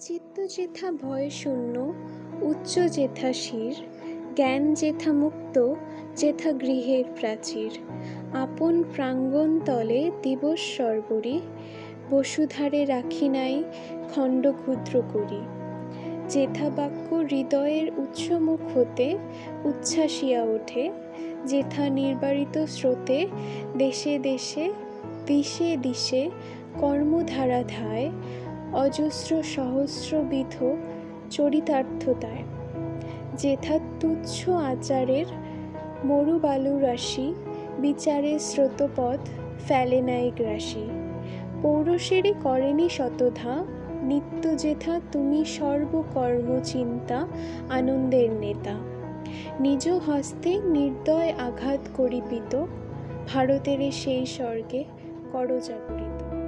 চিত্ত যেথা ভয় শূন্য উচ্চ যেথা শির, জ্ঞান যেথা মুক্ত, যেথা গৃহের প্রাচীর। আপন প্রাঙ্গণ তলে দিবস সর্বরি, বসুধারে রাখি নাই খণ্ড ক্ষুদ্র করি। যেথা বাক্য হৃদয়ের উচ্চমুখ হতে, উচ্ছ্বাসিয়া ওঠে, যেথা নির্বারিত স্রোতে দেশে দেশে, দিশে দিশে কর্মধারা ধায় অজস্র সহস্রবিধ চরিতার্থতায়। যেথা তুচ্ছ আচারের মরুবালু রাশি বিচারে স্রোতপথ ফেলে নাই গ্রাসী। পৌরুষেরই করেনি শতধা, নিত্য যেথা তুমি সর্বকর্ম চিন্তা আনন্দের নেতা। নিজ হস্তে নির্দয় আঘাত করিপিত, ভারতের সেই স্বর্গে করজাগরিত।